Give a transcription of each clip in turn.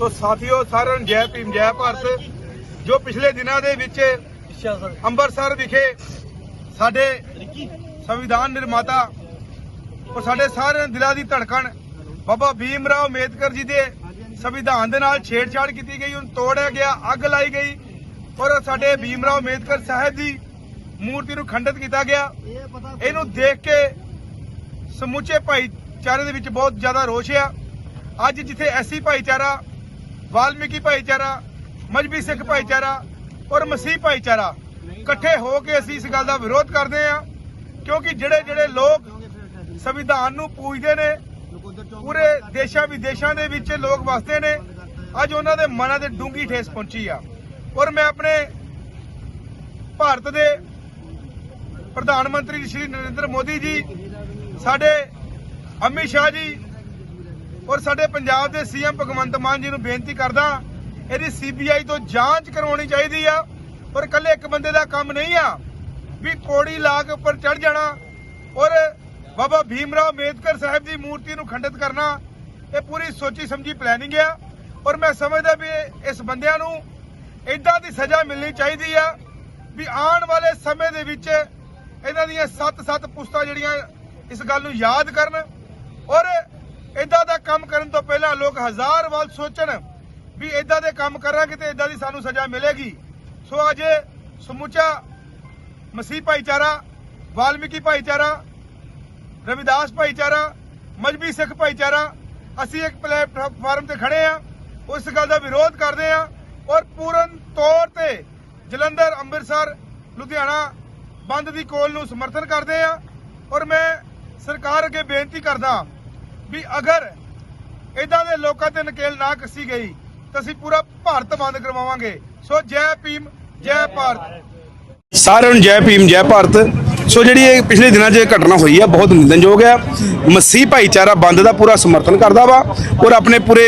ਸੋ ਸਾਥੀਓ, ਸਾਰਿਆਂ ਨੂੰ ਜੈ ਭੀਮ, ਜੈ ਭਾਰਤ। ਜੋ ਪਿਛਲੇ ਦਿਨਾਂ ਦੇ ਵਿੱਚ ਅੰਮ੍ਰਿਤਸਰ ਵਿਖੇ ਸਾਡੇ ਸੰਵਿਧਾਨ ਨਿਰਮਾਤਾ ਔਰ ਸਾਡੇ ਸਾਰਿਆਂ ਦਿਲਾਂ ਦੀ ਧੜਕਣ ਬਾਬਾ ਭੀਮ ਰਾਓ ਅੰਬੇਦਕਰ ਜੀ ਦੇ ਸੰਵਿਧਾਨ ਦੇ ਨਾਲ ਛੇੜਛਾੜ ਕੀਤੀ ਗਈ, ਉਹਨੂੰ ਤੋੜਿਆ ਗਿਆ, ਅੱਗ ਲਾਈ ਗਈ ਔਰ ਸਾਡੇ ਭੀਮ ਰਾਓ ਅੰਬੇਦਕਰ ਸਾਹਿਬ ਦੀ ਮੂਰਤੀ ਨੂੰ ਖੰਡਿਤ ਕੀਤਾ ਗਿਆ। ਇਹਨੂੰ ਦੇਖ ਕੇ ਸਮੁੱਚੇ ਭਾਈਚਾਰੇ ਦੇ ਵਿੱਚ ਬਹੁਤ ਜ਼ਿਆਦਾ ਰੋਸ਼ ਆ। ਅੱਜ ਜਿੱਥੇ ਐਸੀ ਭਾਈਚਾਰਾ ਵਾਲਮੀਕੀ ਭਾਈਚਾਰਾ, ਮਜਬੀ ਸਿੱਖ ਭਾਈਚਾਰਾ ਔਰ ਮਸੀਹ ਭਾਈਚਾਰਾ ਇਕੱਠੇ ਹੋ ਕੇ ਅਸੀਂ ਇਸ ਗੱਲ ਦਾ ਵਿਰੋਧ ਕਰਦੇ ਆ ਕਿਉਂਕਿ ਜਿਹੜੇ ਜਿਹੜੇ ਲੋਕ ਸੰਵਿਧਾਨ ਨੂੰ ਪੂਜਦੇ ਨੇ, ਪੂਰੇ ਦੇਸ਼ਾਂ ਵਿਦੇਸ਼ਾਂ ਦੇ ਵਿੱਚ ਲੋਕ ਵਸਦੇ ਨੇ, ਅੱਜ ਉਹਨਾਂ ਦੇ ਮਨਾਂ ਤੇ ਡੂੰਗੀ ਠੇਸ ਪਹੁੰਚੀ ਆ। ਔਰ ਮੈਂ ਆਪਣੇ ਭਾਰਤ ਦੇ ਪ੍ਰਧਾਨ ਮੰਤਰੀ ਸ਼੍ਰੀ ਨਰਿੰਦਰ ਮੋਦੀ ਜੀ, ਸਾਡੇ ਅਮਿਤ ਸ਼ਾਹ ਜੀ ਔਰ ਸਾਡੇ ਪੰਜਾਬ ਦੇ ਸੀਐਮ ਭਗਵੰਤ ਮਾਨ ਜੀ ਨੂੰ ਬੇਨਤੀ ਕਰਦਾ, ਇਹਦੀ ਸੀਬੀਆਈ ਤੋਂ ਜਾਂਚ ਕਰਵਾਉਣੀ ਚਾਹੀਦੀ ਆ। ਔਰ ਇਕੱਲੇ ਇੱਕ ਬੰਦੇ ਦਾ ਕੰਮ ਨਹੀਂ ਆ, ਵੀ ਕੋੜੀ ਲਾ ਕੇ ਉੱਪਰ ਚੜ ਜਾਣਾ। ਔਰ ਬਾਬਾ ਭੀਮ ਰਾਓ ਅੰਬੇਦਕਰ ਸਾਹਿਬ ਦੀ ਮੂਰਤੀ ਨੂੰ ਖੰਡਿਤ ਕਰਨਾ, ਇਹ ਪੂਰੀ ਸੋਚੀ ਸਮਝੀ ਪਲੈਨਿੰਗ ਆ। ਔਰ ਮੈਂ ਸਮਝਦਾ ਵੀ ਇਸ ਬੰਦਿਆਂ ਨੂੰ ਇਦਾਂ ਦੀ ਸਜ਼ਾ ਮਿਲਣੀ ਚਾਹੀਦੀ ਆ, ਵੀ ਆਉਣ ਵਾਲੇ ਸਮੇਂ ਦੇ ਵਿੱਚ ਇਹਨਾਂ ਦੀਆਂ ਸੱਤ-ਸੱਤ ਪੁਸਤਾਂ ਜਿਹੜੀਆਂ ਇਸ ਗੱਲ ਨੂੰ ਯਾਦ ਕਰਨ। ਔਰ ਇਦਾਂ ਦਾ ਕੰਮ ਕਰਨ ਤੋਂ ਪਹਿਲਾਂ ਲੋਕ ਹਜ਼ਾਰ ਵਾਰ ਸੋਚਣ ਵੀ ਇਦਾਂ ਦੇ ਕੰਮ ਕਰਾਂਗੇ ਤੇ ਇਦਾਂ ਦੀ ਸਾਨੂੰ ਸਜ਼ਾ ਮਿਲੇਗੀ। ਸੋ ਅੱਜ ਸਮੁੱਚਾ ਮਸੀਹ ਭਾਈਚਾਰਾ, ਵਾਲਮੀਕੀ ਭਾਈਚਾਰਾ, ਰਵਿਦਾਸ ਭਾਈਚਾਰਾ, ਮਜਬੀ ਸਿੱਖ ਭਾਈਚਾਰਾ, ਅਸੀਂ ਇੱਕ ਪਲੇਟਫਾਰਮ ਤੇ ਖੜੇ ਆ ਉਸ ਗੱਲ ਦਾ ਵਿਰੋਧ ਕਰਦੇ ਆ ਔਰ ਪੂਰਨ ਤੌਰ ਤੇ ਜਲੰਧਰ, ਅੰਮ੍ਰਿਤਸਰ, ਲੁਧਿਆਣਾ ਬੰਦ ਦੀ ਕੋਲ ਨੂੰ ਸਮਰਥਨ ਕਰਦੇ ਆ ਔਰ ਮੈਂ ਸਰਕਾਰ ਅੱਗੇ ਬੇਨਤੀ ਕਰਦਾ ਵੀ ਅਗਰ ਇਦਾਂ ਦੇ ਲੋਕਾਂ ਤੇ ਨਕੇਲ ਨਾ ਕੱਸੀ ਗਈ, ਤਾਂ ਅਸੀਂ ਪੂਰਾ ਭਾਰਤ ਬੰਦ ਕਰਵਾਵਾਂਗੇ। ਸੋ ਜੈ ਭੀਮ, ਜੈ ਭਾਰਤ। ਸਾਰਿਆਂ ਨੂੰ ਜੈ ਭੀਮ, ਜੈ ਭਾਰਤ। ਸੋ ਜਿਹੜੀ ਇਹ ਪਿਛਲੇ ਦਿਨਾਂ 'ਚ ਇਹ ਘਟਨਾ ਹੋਈ ਆ, ਬਹੁਤ ਨਿੰਦਨਯੋਗ ਆ। ਮਸੀਹ ਭਾਈਚਾਰਾ ਬੰਦ ਦਾ ਪੂਰਾ ਸਮਰਥਨ ਕਰਦਾ ਵਾ ਔਰ ਆਪਣੇ ਪੂਰੇ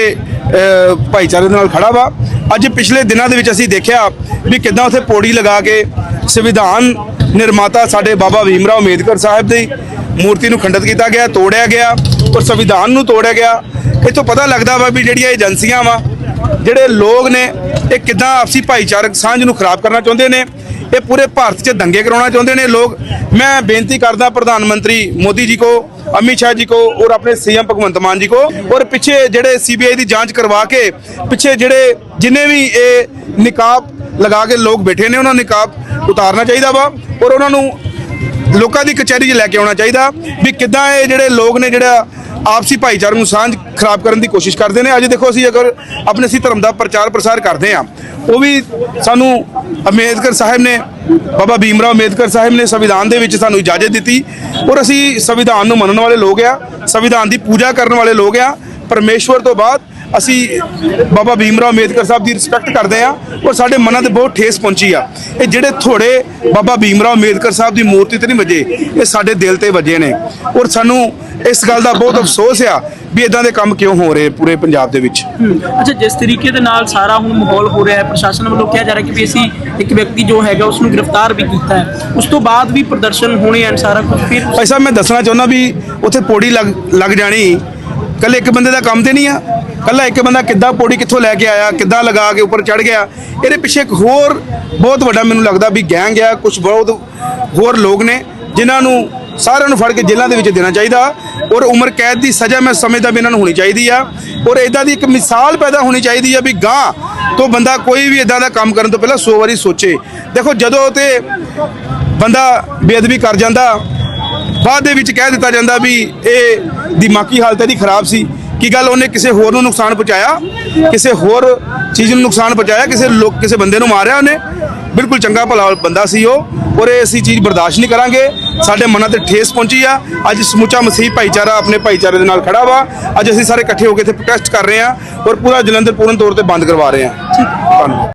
ਭਾਈਚਾਰੇ ਦੇ ਨਾਲ ਖੜਾ ਵਾ। ਅੱਜ ਪਿਛਲੇ ਦਿਨਾਂ ਦੇ ਵਿੱਚ ਅਸੀਂ ਦੇਖਿਆ ਵੀ ਕਿੱਦਾਂ ਉੱਥੇ ਪੌੜੀ ਲਗਾ ਕੇ ਸੰਵਿਧਾਨ ਨਿਰਮਾਤਾ ਸਾਡੇ ਬਾਬਾ ਭੀਮਰਾਓ ਅੰਬੇਦਕਰ ਸਾਹਿਬ ਦੀ ਮੂਰਤੀ ਨੂੰ ਖੰਡਿਤ ਕੀਤਾ ਗਿਆ, ਤੋੜਿਆ ਗਿਆ। ਔਰ ਸੰਵਿਧਾਨ ਨੂੰ ਤੋੜਿਆ ਗਿਆ। ਇਹ ਪਤਾ ਲੱਗਦਾ ਵਾ ਵੀ ਜਿਹੜੀਆਂ ਏਜੰਸੀਆਂ ਵਾ, ਜਿਹੜੇ ਲੋਕ ਨੇ, ਇਹ ਕਿੱਦਾਂ ਆਪਸੀ ਭਾਈਚਾਰਕ ਸਾਂਝ ਨੂੰ ਖਰਾਬ ਕਰਨਾ ਚਾਹੁੰਦੇ ਨੇ, ਇਹ ਪੂਰੇ ਭਾਰਤ 'ਚ ਦੰਗੇ ਕਰਾਉਣਾ ਚਾਹੁੰਦੇ ਨੇ ਲੋਕ। ਮੈਂ ਬੇਨਤੀ ਕਰਦਾ ਪ੍ਰਧਾਨ ਮੰਤਰੀ ਮੋਦੀ ਜੀ ਕੋ, ਅਮਿਤ ਸ਼ਾਹ ਜੀ ਕੋ, ਔਰ ਆਪਣੇ ਸੀਐਮ ਭਗਵੰਤ ਮਾਨ ਜੀ ਕੋ, ਔਰ ਪਿੱਛੇ ਜਿਹੜੇ ਸੀਬੀਆਈ ਦੀ ਜਾਂਚ ਕਰਵਾ ਕੇ, ਪਿੱਛੇ ਜਿਹੜੇ ਜਿੰਨੇ ਵੀ ਇਹ ਨਿਕਾਬ ਲਗਾ ਕੇ ਲੋਕ ਬੈਠੇ ਨੇ, ਉਹਨਾਂ ਨੂੰ ਨਿਕਾਬ ਉਤਾਰਨਾ ਚਾਹੀਦਾ ਵਾ, ਔਰ ਉਹਨਾਂ ਨੂੰ ਲੋਕਾਂ ਦੀ ਕਚਹਿਰੀ 'ਚ ਲੈ ਕੇ ਆਉਣਾ ਚਾਹੀਦਾ ਵੀ ਕਿੱਦਾਂ ਇਹ ਜਿਹੜੇ ਲੋਕ ਨੇ, ਜਿਹੜਾ ਆਪਸੀ ਭਾਈਚਾਰੇ ਨੂੰ ਸਾਂਝ ਖਰਾਬ ਕਰਨ ਦੀ ਕੋਸ਼ਿਸ਼ ਕਰਦੇ ਨੇ। ਅੱਜ ਦੇਖੋ ਅਸੀਂ ਅਗਰ ਆਪਣੇ ਅਸੀਂ ਧਰਮ ਦਾ ਪ੍ਰਚਾਰ ਪ੍ਰਸਾਰ ਕਰਦੇ ਆ ਉਹ ਵੀ ਸਾਨੂੰ ਅੰਬੇਦਕਰ ਸਾਹਿਬ ਨੇ, ਬਾਬਾ ਭੀਮ ਰਾਓ ਅੰਬੇਦਕਰ ਸਾਹਿਬ ਨੇ ਸੰਵਿਧਾਨ ਦੇ ਵਿੱਚ ਸਾਨੂੰ ਇਜਾਜ਼ਤ ਦਿੱਤੀ ਔਰ ਅਸੀਂ ਸੰਵਿਧਾਨ ਨੂੰ ਮੰਨਣ ਵਾਲੇ ਲੋਕ ਆ ਸੰਵਿਧਾਨ ਦੀ ਪੂਜਾ ਕਰਨ ਵਾਲੇ ਲੋਕ ਆ ਪਰਮੇਸ਼ਵਰ ਤੋਂ ਬਾਅਦ ਅਸੀਂ ਬਾਬਾ ਭੀਮ ਰਾਓ ਅੰਬੇਦਕਰ ਸਾਹਿਬ ਦੀ ਰਿਸਪੈਕਟ ਕਰਦੇ ਆ ਔਰ ਸਾਡੇ ਮਨਾਂ ਤੇ ਬਹੁਤ ਠੇਸ ਪਹੁੰਚੀ ਆ। ਇਹ ਜਿਹੜੇ ਥੋੜੇ ਬਾਬਾ ਭੀਮ ਰਾਓ ਅੰਬੇਦਕਰ ਸਾਹਿਬ ਦੀ ਮੂਰਤੀ ਤੇ ਨਹੀਂ ਵੱਜੇ ਇਹ ਸਾਡੇ ਦਿਲ ਤੇ ਵੱਜੇ ਨੇ। ਔਰ ਸਾਨੂੰ ਇਸ ਗੱਲ ਦਾ ਬਹੁਤ ਅਫਸੋਸ ਆ ਵੀ ਇਦਾਂ ਦੇ ਕੰਮ ਕਿਉਂ ਹੋ ਰਹੇ ਪੂਰੇ ਪੰਜਾਬ ਦੇ ਵਿੱਚ। ਅੱਛਾ ਜਿਸ ਤਰੀਕੇ ਦੇ ਨਾਲ ਸਾਰਾ ਹੁਣ ਮਾਹੌਲ ਹੋ ਰਿਹਾ ਹੈ ਪ੍ਰਸ਼ਾਸਨ ਵੱਲੋਂ ਕਿਹਾ ਜਾ ਰਿਹਾ ਕਿ ਵੀ ਅਸੀਂ ਇੱਕ ਵਿਅਕਤੀ ਜੋ ਹੈਗਾ ਉਸ ਨੂੰ ਗ੍ਰਿਫਤਾਰ ਵੀ ਕੀਤਾ ਹੈ। ਉਸ ਤੋਂ ਬਾਅਦ ਵੀ ਪ੍ਰਦਰਸ਼ਨ ਹੋਣੇ ਹਨ ਸਾਰਾ ਕੁਝ ਫਿਰ ਭਾਈ ਸਾਹਿਬ ਮੈਂ ਦੱਸਣਾ ਚਾਹੁੰਦਾ ਵੀ ਉੱਥੇ ਪੌੜੀ ਲੱਗ ਲੱਗ ਜਾਣੀ। ਕੱਲੇ ਇੱਕ ਬੰਦੇ ਦਾ ਕੰਮ ਤੇ ਨਹੀਂ ਆ। ਕੱਲਾ ਇੱਕ ਬੰਦਾ ਕਿੱਦਾਂ ਪੌੜੀ ਕਿੱਥੋਂ ਲੈ ਕੇ ਆਇਆ, ਕਿੱਦਾਂ ਲਗਾ ਕੇ ਉੱਪਰ ਚੜ ਗਿਆ। ਇਹਦੇ ਪਿੱਛੇ ਇੱਕ ਹੋਰ ਬਹੁਤ ਵੱਡਾ ਮੈਨੂੰ ਲੱਗਦਾ ਵੀ ਗੈਂਗ ਆ ਕੁਝ ਬਹੁਤ ਹੋਰ ਲੋਕ ਨੇ, ਜਿਨ੍ਹਾਂ ਨੂੰ ਸਾਰਿਆਂ ਨੂੰ ਫੜ ਕੇ ਜੇਲ੍ਹਾਂ ਦੇ ਵਿੱਚ ਦੇਣਾ ਚਾਹੀਦਾ। ਔਰ ਉਮਰ ਕੈਦ ਦੀ ਸਜ਼ਾ ਮੈਂ ਸਮਝਦਾ ਵੀ ਇਹਨਾਂ ਨੂੰ ਹੋਣੀ ਚਾਹੀਦੀ ਆ। ਔਰ ਇਦਾਂ ਦੀ ਇੱਕ ਮਿਸਾਲ ਪੈਦਾ ਹੋਣੀ ਚਾਹੀਦੀ ਆ ਵੀ ਗਾਂ ਤੋਂ ਬੰਦਾ ਕੋਈ ਵੀ ਇਦਾਂ ਦਾ ਕੰਮ ਕਰਨ ਤੋਂ ਪਹਿਲਾਂ 100 ਵਾਰੀ ਸੋਚੇ। ਦੇਖੋ ਜਦੋਂ ਤੇ ਬੰਦਾ ਬੇਅਦਬੀ ਕਰ ਜਾਂਦਾ ਬਾਅਦ ਦੇ ਵਿੱਚ ਕਹਿ ਦਿੱਤਾ ਜਾਂਦਾ ਵੀ ਇਹ ਦਿਮਾਗੀ ਹਾਲਤ ਇਹਦੀ ਖਰਾਬ ਸੀ। ਕੀ ਗੱਲ ਉਹਨੇ ਕਿਸੇ ਹੋਰ ਨੂੰ ਨੁਕਸਾਨ ਪਹੁੰਚਾਇਆ? ਕਿਸੇ ਹੋਰ ਚੀਜ਼ ਨੂੰ ਨੁਕਸਾਨ ਪਹੁੰਚਾਇਆ? ਕਿਸੇ ਲੋਕ ਕਿਸੇ ਬੰਦੇ ਨੂੰ ਮਾਰਿਆ ਉਹਨੇ? ਬਿਲਕੁਲ ਚੰਗਾ ਭਲਾ ਬੰਦਾ ਸੀ ਉਹ। ਔਰ ਇਹ ਅਸੀਂ ਚੀਜ਼ ਬਰਦਾਸ਼ਤ ਨਹੀਂ ਕਰਾਂਗੇ। ਸਾਡੇ ਮਨਾਂ ਤੇ ਠੇਸ ਪਹੁੰਚੀ ਆ। ਅੱਜ ਸਮੁੱਚਾ ਮਸੀਹ ਭਾਈਚਾਰਾ ਆਪਣੇ ਭਾਈਚਾਰੇ ਦੇ ਨਾਲ ਖੜਾ ਵਾ। ਅੱਜ ਅਸੀਂ ਸਾਰੇ ਇਕੱਠੇ ਹੋ ਕੇ ਇੱਥੇ ਪ੍ਰੋਟੈਸਟ ਕਰ ਰਹੇ ਹਾਂ। ਔਰ ਪੂਰਾ ਜਲੰਧਰ ਪੂਰਨ ਤੌਰ ਤੇ ਬੰਦ ਕਰਵਾ ਰਹੇ ਹਾਂ। ਧੰਨਵਾਦ।